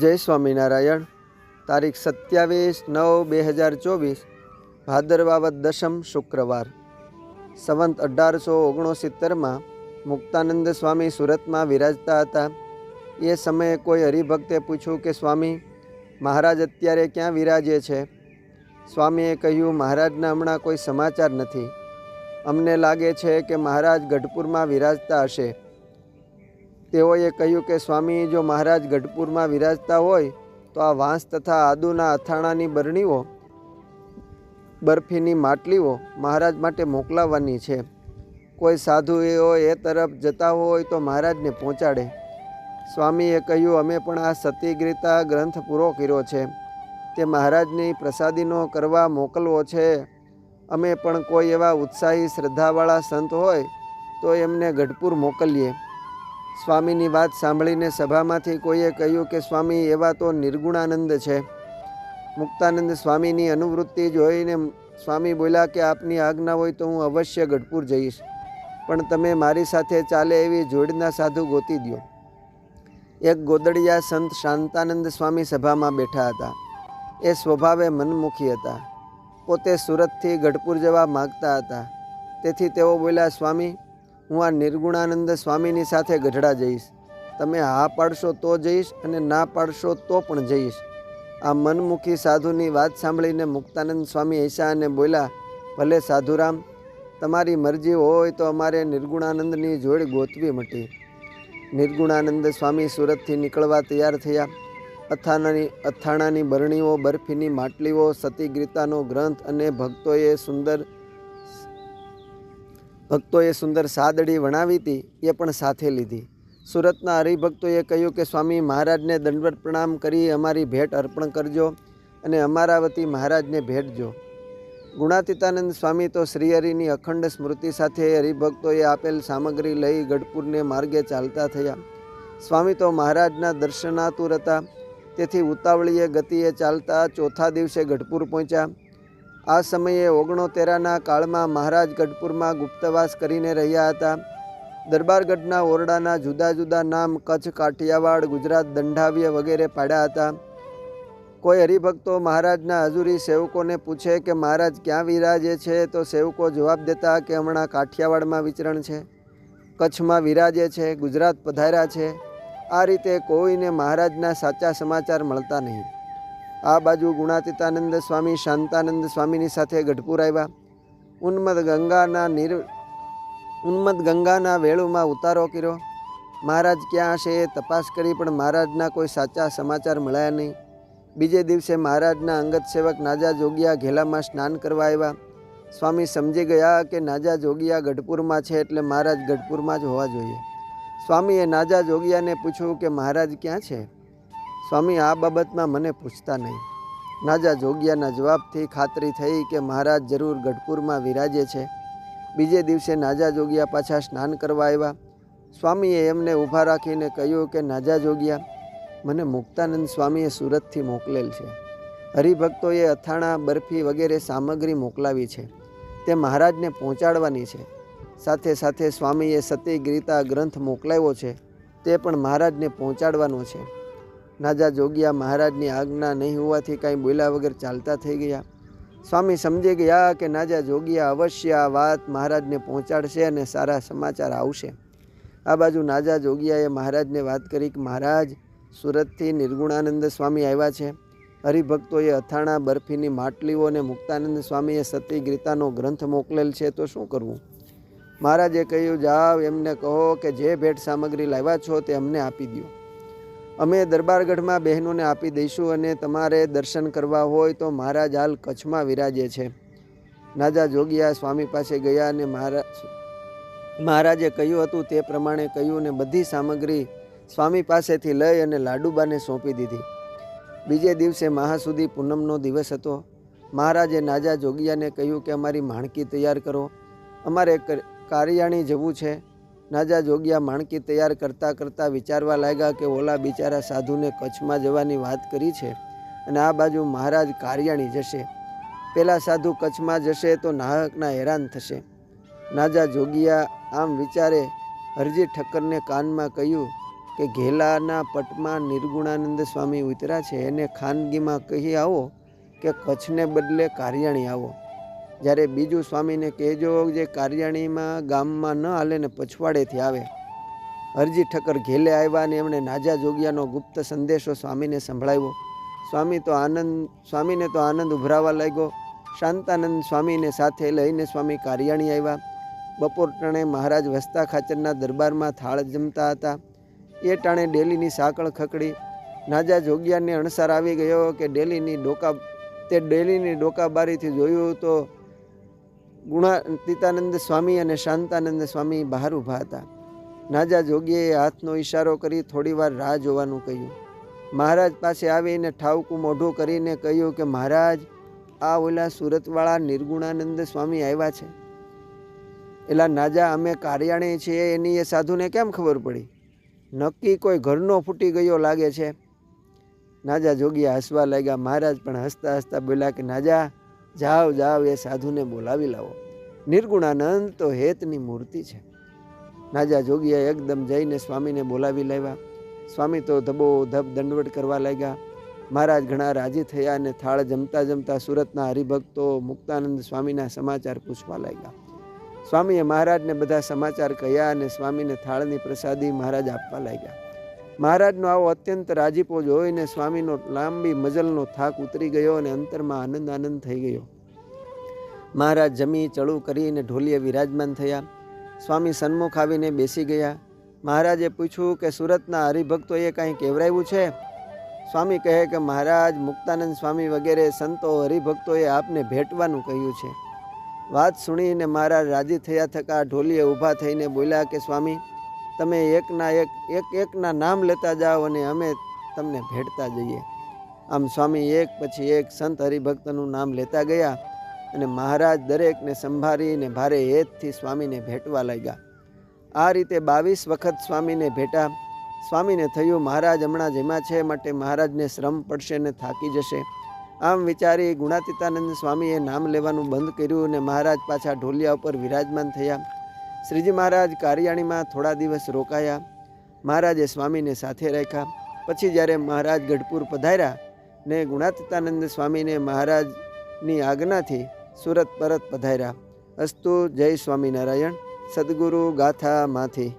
જય સ્વામિનારાયણ. તારીખ સત્યાવીસ નવ બે હજાર ચોવીસ ભાદરવાવત દશમ શુક્રવાર. સંવંત અઢારસો ઓગણસિત્તેરમાં મુક્તાનંદ સ્વામી સુરતમાં વિરાજતા હતા. એ સમયે કોઈ હરિભક્તે પૂછ્યું કે, સ્વામી, મહારાજ અત્યારે ક્યાં વિરાજે છે? સ્વામીએ કહ્યું, મહારાજના હમણાં કોઈ સમાચાર નથી. અમને લાગે છે કે મહારાજ ગઢપુરમાં વિરાજતા હશે. તેઓએ કહ્યું કે સ્વામી જો મહારાજ ગઢપુરમાં વિરાજતા હોય, તો આ વાંસ તથા આદુના અથાણાની બરણીઓ, બરફીની માટલીઓ મહારાજ માટે મોકલાવવાની છે. કોઈ સાધુઓ એ તરફ જતા હોય તો મહારાજને પહોંચાડે. સ્વામીએ કહ્યું, અમે પણ આ સતીગ્રીતા ગ્રંથ પૂરો કર્યો છે. તે મહારાજની પ્રસાદીનો કરવા મોકલવો છે. અમે પણ કોઈ એવા ઉત્સાહી શ્રદ્ધાવાળા સંત હોય, તો એમને ગઢપુર મોકલીએ. સ્વામીની વાત સાંભળીને સભામાંથી કોઈએ કહ્યું કે, સ્વામી, એવા તો નિર્ગુણાનંદ છે. મુક્તાનંદ સ્વામીની અનુવૃત્તિ જોઈને સ્વામી બોલ્યા કે, આપની આજ્ઞા હોય તો હું અવશ્ય ગઢપુર જઈશ, પણ તમે મારી સાથે ચાલે એવી જોડના સાધુ ગોતી દો એક ગોદડિયા સંત શાંતાનંદ સ્વામી સભામાં બેઠા હતા. એ સ્વભાવે મનમુખી હતા. પોતે સુરતથી ગઢપુર જવા માગતા હતા. તેથી તેઓ બોલ્યા, સ્વામી હું આ નિર્ગુણાનંદ સ્વામીની સાથે ગઢડા જઈશ. તમે હા પાડશો તો જઈશ અને ના પાડશો તો પણ જઈશ. આ મનમુખી સાધુની વાત સાંભળીને મુક્તાનંદ સ્વામી ઈશાને બોલ્યા, ભલે સાધુરામ, તમારી મરજી હોય તો અમારે નિર્ગુણાનંદની જોડ ગોતવી મટી. નિર્ગુણાનંદ સ્વામી સુરતથી નીકળવા તૈયાર થયા. અથાણાની અથાણાની બરણીઓ, બરફીની માટલીઓ સતીગ્રીતાનો ગ્રંથ અને ભક્તોએ સુંદર ભક્તોએ સુંદર સાદડી વણાવી હતી, એ પણ સાથે લીધી. સુરતના હરિભક્તોએ કહ્યું કે, સ્વામી મહારાજને દંડવત પ્રણામ કરી, અમારી ભેટ અર્પણ કરજો અને અમારા વતી મહારાજને ભેટજો ગુણાતીતાનંદ સ્વામી તો શ્રીહરિની અખંડ સ્મૃતિ સાથે હરિભક્તોએ આપેલ સામગ્રી લઈ ગઢપુરને માર્ગે ચાલતા થયા. સ્વામી તો મહારાજના દર્શનાતુર હતા. તેથી ઉતાવળીએ ગતિએ ચાલતા ચોથા દિવસે ગઢપુર પહોંચ્યા. આ સમયે ઓગણોતેરાના કાળમાં મહારાજ ગઢપુરમાં ગુપ્તવાસ કરીને રહ્યા હતા. દરબારગઢના ઓરડાના જુદા જુદા નામ કચ્છ, કાઠિયાવાડ, ગુજરાત દંડાવ્ય વગેરે પાડ્યા હતા. કોઈ હરિભક્તો મહારાજના હજુરી સેવકોને પૂછે કે મહારાજ ક્યાં વિરાજે છે, તો સેવકો જવાબ દેતા કે હમણાં કાઠિયાવાડમાં વિચરણ છે, કચ્છમાં વિરાજે છે, ગુજરાત પધાર્યા છે. આ રીતે કોઈને મહારાજના સાચા સમાચાર મળતા નહીં. આ બાજુ ગુણાતીતાનંદ સ્વામી, શાંતાનંદ સ્વામીની સાથે ગઢપુર આવ્યા. ઉન્મદ ગંગાના નિર, ઉન્મદ ગંગાના વેળુમાં ઉતારો કર્યો. મહારાજ ક્યાં હશે એ તપાસ કરી, પણ મહારાજના કોઈ સાચા સમાચાર મળ્યા નહીં. બીજે દિવસે મહારાજના અંગત સેવક નાજા જોગિયા ઘેલામાં સ્નાન કરવા આવ્યા. સ્વામી સમજી ગયા કે નાજા જોગિયા ગઢપુરમાં છે એટલે મહારાજ ગઢપુરમાં જ હોવા જોઈએ. સ્વામીએ નાજા જોગિયાને પૂછ્યું કે મહારાજ ક્યાં છે? સ્વામી, આ બાબતમાં મને પૂછતા નહીં. નાજા જોગિયાના જવાબથી ખાતરી થઈ કે મહારાજ જરૂર ગઢપુરમાં વિરાજે છે. બીજે દિવસે નાજા જોગિયા પાછા સ્નાન કરવા આવ્યા. સ્વામીએ એમને ઊભા રાખીને કહ્યું કે, નાજા જોગિયા, મને મુક્તાનંદ સ્વામીએ સુરતથી મોકલેલ છે. હરિભક્તોએ અથાણા, બરફી વગેરે સામગ્રી મોકલાવી છે. તે મહારાજને પહોંચાડવાની છે. સાથે સાથે સ્વામીએ સતી ગીતા ગ્રંથ મોકલાવ્યો છે. તે પણ મહારાજને પહોંચાડવાનો છે. નાજા જોગિયા મહારાજની આજ્ઞા નહીં હોવાથી કાંઈ બોલ્યા વગર ચાલતા થઈ ગયા. સ્વામી સમજી ગયા કે નાજા જોગિયા અવશ્ય આ વાત મહારાજને પહોંચાડશે અને સારા સમાચાર આવશે. આ બાજુ નાજા જોગિયાએ મહારાજને વાત કરી કે મહારાજ, સુરતથી નિર્ગુણાનંદ સ્વામી આવ્યા છે. હરિભક્તોએ અથાણા, બરફીની માટલીઓ અને મુક્તાનંદ સ્વામીએ સતી ગીતાનો ગ્રંથ મોકલેલ છે તો શું કરવું? મહારાજે કહ્યું, જાઓ, એમને કહો કે જે ભેટ સામગ્રી લાવ્યા છો તે અમને આપી દો અમે દરબારગઢમાં બહેનોને આપી દઈશું અને તમારે દર્શન કરવા હોય તો મહારાજ હાલ કચ્છમાં વિરાજે છે. નાજા જોગિયા સ્વામી પાસે ગયા અને મહારાજ મહારાજે કહ્યું હતું તે પ્રમાણે કહ્યું અને બધી સામગ્રી સ્વામી પાસેથી લઈ અને લાડુબાને સોંપી દીધી. બીજે દિવસે મહાસુદી પૂનમનો દિવસ હતો. મહારાજે નાજા જોગિયાને કહ્યું કે અમારી માણકી તૈયાર કરો. અમારે કારિયાણી જવું છે. નાજા જોગિયા માણકી તૈયાર કરતાં કરતાં વિચારવા લાગ્યા કે ઓલા બિચારા સાધુને કચ્છમાં જવાની વાત કરી છે અને આ બાજુ મહારાજ કારિયાણી જશે. પેલા સાધુ કચ્છમાં જશે તો નાહકના હેરાન થશે. નાજા જોગિયા આમ વિચારે, હરજી ઠક્કરને કાનમાં કહ્યું કે ઘેલાના પટમાં નિર્ગુણાનંદ સ્વામી ઉતરા છે, એને ખાનગીમાં કહી આવો કે કચ્છને બદલે કારિયાણી આવો. જ્યારે બીજું સ્વામીને કહેજો જે કાર્યાણીમાં ગામમાં ન હાલે ને પછવાડેથી આવે. હરજી ઠક્કર ઘેલે આવ્યા ને એમણે નાજા જોગ્યાનો ગુપ્ત સંદેશો સ્વામીને સંભળાવ્યો. સ્વામી તો આનંદ, સ્વામીને તો આનંદ ઉભરાવા લાગ્યો. શાંતાનંદ સ્વામીને સાથે લઈને સ્વામી કારિયાણી આવ્યા. બપોર ટાણે મહારાજ વસ્તા ખાચરના દરબારમાં થાળ જમતા હતા. એ ટાણે ડેલીની સાંકળ ખકડી. નાજા જોગિયાને અણસાર આવી ગયો કે ડેલીની ડોકા, તે ડેલીની ડોકાબારીથી જોયું તો ગુણાતીતાનંદ સ્વામી અને શાંતાનંદ સ્વામી બહાર ઊભા હતા. નાજા જોગીએ હાથનો ઈશારો કરી થોડીવાર રાહ જોવાનું કહ્યું. મહારાજ પાસે આવીને ઠાવકું મોઢું કરીને કહ્યું કે, મહારાજ, આ ઓલા સુરતવાળા નિર્ગુણાનંદ સ્વામી આવ્યા છે. એલા નાજા, અમે કાર્યાણી છીએ, એની એ સાધુને કેમ ખબર પડી? નક્કી કોઈ ઘરનો ફૂટી ગયો લાગે છે. નાજા જોગીયા હસવા લાગ્યા. મહારાજ પણ હસતા હસતા બોલ્યા કે, નાજા જાઓ જાઓ, એ સાધુને બોલાવી લાવો. નિર્ગુણાનંદ તો હેતની મૂર્તિ છે. નાજા જોગીએ એકદમ જઈને સ્વામીને બોલાવી લાવ્યા. સ્વામી તો ધબો ધબ દંડવટ કરવા લાગ્યા. મહારાજ ઘણા રાજી થયા અને થાળ જમતા જમતા સુરતના હરિભક્તો મુક્તાનંદ સ્વામીના સમાચાર પૂછવા લાગ્યા. સ્વામીએ મહારાજને બધા સમાચાર કહ્યા અને સ્વામીને થાળની પ્રસાદી મહારાજ આપવા લાગ્યા. મહારાજનો આવો અત્યંત રાજીપો જોઈને સ્વામીનો લાંબી મજલનો થાક ઉતરી ગયો અને અંતરમાં આનંદ આનંદ થઈ ગયો. મહારાજ જમી ચડું કરીને ઢોલીએ વિરાજમાન થયા. સ્વામી સન્મુખ આવીને બેસી ગયા. મહારાજે પૂછ્યું કે, સુરતના હરિભક્તોએ કાંઈ કહેવરાયું છે? સ્વામી કહે કે, મહારાજ મુક્તાનંદ સ્વામી વગેરે સંતો હરિભક્તોએ આપને ભેટવાનું કહ્યું છે. વાત સુણીને મહારાજ રાજી થયા થકા ઢોલીએ ઊભા થઈને બોલ્યા કે, સ્વામી તમે એકના એક એક, એકના નામ લેતા જાઓ અને અમે તમને ભેટતા જઈએ. આમ સ્વામી એક પછી એક સંત હરિભક્તનું નામ લેતા ગયા અને મહારાજ દરેકને સંભાળીને ભારે હેતથી સ્વામીને ભેટવા લાગ્યા. આ રીતે બાવીસ વખત સ્વામીને ભેટા. સ્વામીને થયું, મહારાજ, હમણાં જેમાં છે, માટે મહારાજને શ્રમ પડશે ને થાકી જશે. આમ વિચારી ગુણાતીતાનંદ સ્વામીએ નામ લેવાનું બંધ કર્યું અને મહારાજ પાછા ઢોલિયા ઉપર વિરાજમાન થયા. શ્રીજી મહારાજ કારિયાણીમાં થોડા દિવસ રોકાયા. મહારાજે સ્વામીને સાથે રાખ્યા. પછી જ્યારે મહારાજ ગઢપુર પધાર્યા ને ગુણાતીતાનંદ સ્વામીને મહારાજની આજ્ઞાથી સુરત પરત પધાર્યા. અસ્તુ જય સ્વામિનારાયણ. સદગુરુ ગાથામાંથી.